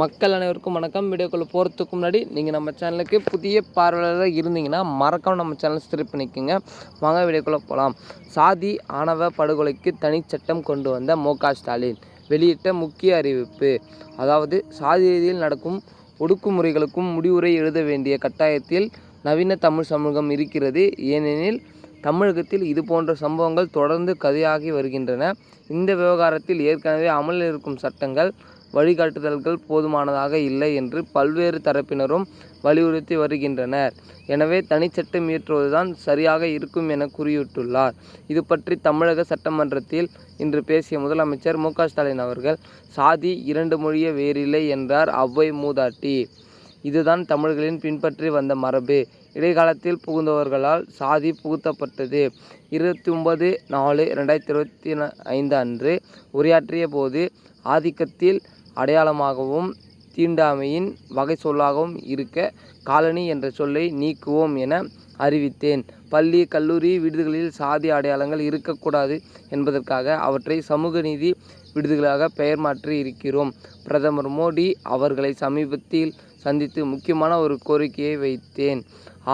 மக்கள் அனைவருக்கும் வணக்கம். வீடியோக்குள்ளே போகிறதுக்கு முன்னாடி நீங்கள் நம்ம சேனலுக்கு புதிய பார்வையாளராக இருந்தீங்கன்னா மறக்காம நம்ம சேனல் சப்ஸ்கிரைப் பண்ணிக்கோங்க. வாங்க வீடியோக்குள்ளே போகலாம் சாதி ஆணவ படுகொலைக்கு தனிச்சட்டம் கொண்டு வந்த மு ஸ்டாலின் வெளியிட்ட முக்கிய அறிவிப்பு. அதாவது சாதி ரீதியில் நடக்கும் ஒடுக்குமுறைகளுக்கும் முடிவுரை எழுத வேண்டிய கட்டாயத்தில் நவீன தமிழ் சமூகம் இருக்கிறது. ஏனெனில் தமிழகத்தில் இது போன்ற சம்பவங்கள் தொடர்ந்து கதையாகி வருகின்றன. இந்த விவகாரத்தில் ஏற்கனவே அமலில் இருக்கும் சட்டங்கள் வழிகாட்டுதல்கள் போதுமானதாக இல்லை என்று பல்வேறு தரப்பினரும் வலியுறுத்தி வருகின்றனர். எனவே தனிச்சட்டம் இயற்றுவதுதான் சரியாக இருக்கும் என கூறியுள்ளார். இது பற்றி தமிழக சட்டமன்றத்தில் இன்று பேசிய முதலமைச்சர் மு ஸ்டாலின் அவர்கள் சாதி இரண்டு மொழிய வேறில்லை என்றார் அவ்வை மூதாட்டி. இதுதான் தமிழர்களின் பின்பற்றி வந்த மரபு. இடைக்காலத்தில் புகுந்தவர்களால் சாதி புகுத்தப்பட்டது. இருபத்தி ஒன்பது நாலு ரெண்டாயிரத்தி இருபத்தி ஐந்து அன்று உரையாற்றிய போது ஆதிக்கத்தில் அடையாளமாகவும் தீண்டாமையின் வகை சொல்லாகவும் இருக்க காலனி என்ற சொல்லை நீக்குவோம் என அறிவித்தேன். பள்ளி கல்லூரி விடுதிகளில் சாதி அடையாளங்கள் இருக்கக்கூடாது என்பதற்காக அவற்றை சமூக நீதி விடுதிகளாக பெயர் மாற்றி இருக்கிறோம். பிரதமர் மோடி அவர்களை சமீபத்தில் சந்தித்து முக்கியமான ஒரு கோரிக்கையை வைத்தேன்.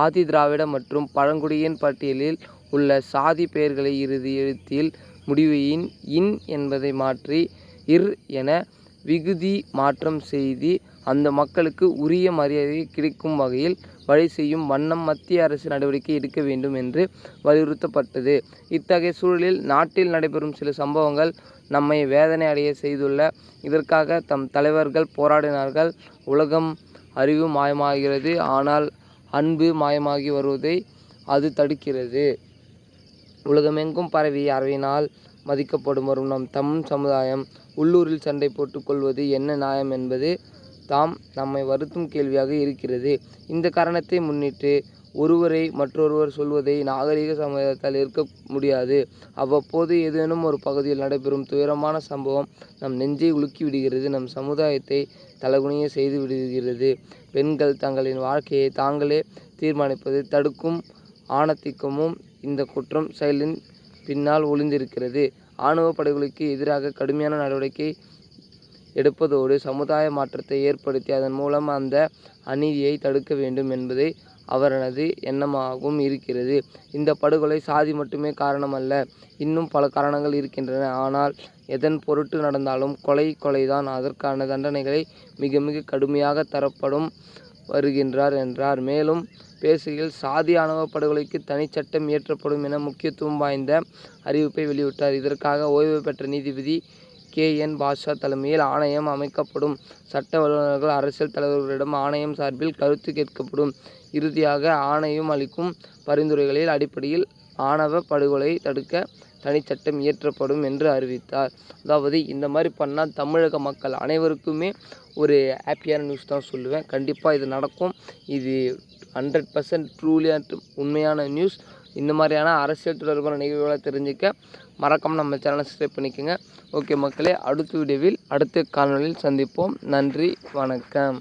ஆதி திராவிட மற்றும் பழங்குடியின் பட்டியலில் உள்ள சாதி பெயர்களை இறுதி எழுத்தில் முடிவையின் இன் என்பதை மாற்றி இர் என விகுதி மாற்றம் செய்து அந்த மக்களுக்கு உரிய மரியாதை கிடைக்கும் வகையில் வழி செய்யும் வண்ணம் மத்திய அரசு நடவடிக்கை எடுக்க வேண்டும் என்று வலியுறுத்தப்பட்டது. இத்தகைய சூழலில் நாட்டில் நடைபெறும் சில சம்பவங்கள் நம்மை வேதனை அடைய செய்துள்ள. இதற்காக தம் தலைவர்கள் போராடினார்கள். உலகம் அறிவு மாயமாகிறது. ஆனால் அன்பு மாயமாகி வருவதை அது தடுக்கிறது. உலகமெங்கும் பரவி அறிவினால் மதிக்கப்படும்? வரும். நம் தமிழ் சமுதாயம் உள்ளூரில் சண்டை போட்டுக்கொள்வது என்ன நியாயம் என்பது தாம் நம்மை வருத்தும் கேள்வியாக இருக்கிறது. இந்த காரணத்தை முன்னிட்டு ஒருவரை மற்றொருவர் சொல்வதை நாகரிக சமுதாயத்தால் இருக்க முடியாது. அவ்வப்போது ஏதேனும் ஒரு பகுதியில் நடைபெறும் துயரமான சம்பவம் நம் நெஞ்சை உலுக்கி விடுகிறது நம் சமுதாயத்தை தலகுனிய செய்து விடுகிறது. பெண்கள் தங்களின் வாழ்க்கையை தாங்களே தீர்மானிப்பது தடுக்கும் ஆணத்திக்கமும் இந்த குற்றம் செயலின் பின்னால் ஒளிந்திருக்கிறது. ஆணவ படுகொலைக்கு எதிராக கடுமையான நடவடிக்கை எடுப்பதோடு சமுதாய மாற்றத்தை ஏற்படுத்தி அதன் மூலம் அந்த அநீதியை தடுக்க வேண்டும் என்பதே அவரது எண்ணமாகவும் இருக்கிறது. இந்த படுகொலை சாதி மட்டுமே காரணமல்ல இன்னும் பல காரணங்கள் இருக்கின்றன. ஆனால் எதன் பொருட்டு நடந்தாலும் கொலை கொலைதான். அதற்கான தண்டனைகளை மிக மிக கடுமையாக தரப்படும் வருகின்றார் என்றார். மேலும் பேசுகையில் சாதி ஆணவ படுகொலைக்கு தனிச்சட்டம் இயற்றப்படும் என முக்கியத்துவம் வாய்ந்த அறிவிப்பை வெளியிட்டார். இதற்காக ஓய்வு பெற்ற நீதிபதி கே. என். பாஷா தலைமையில் ஆணையம் அமைக்கப்படும். சட்ட வல்லுநர்கள் அரசியல் தலைவர்களிடம் ஆணையம் சார்பில் கருத்து கேட்கப்படும். இறுதியாக ஆணையம் அளிக்கும் பரிந்துரைகளில் அடிப்படையில் ஆணவ படுகொலை தடுக்க தனிச்சட்டம் இயற்றப்படும் என்று அறிவித்தார். அதாவது இந்த மாதிரி பண்ணால் தமிழக மக்கள் அனைவருக்குமே ஒரு ஹாப்பியான நியூஸ் தான் சொல்லுவேன். கண்டிப்பாக இது நடக்கும். இது ஹண்ட்ரட் பர்சன்ட் ட்ரூலியாக உண்மையான நியூஸ். இந்த மாதிரியான அரசியல் தொடர்பான நிகழ்வுகளை தெரிஞ்சுக்க மறக்காமல் நம்ம சேனலை சப்ஸ்கிரைப் பண்ணிக்கோங்க. ஓகே மக்களே அடுத்த வீடியோவில் அடுத்த காணொலியில் சந்திப்போம். நன்றி வணக்கம்.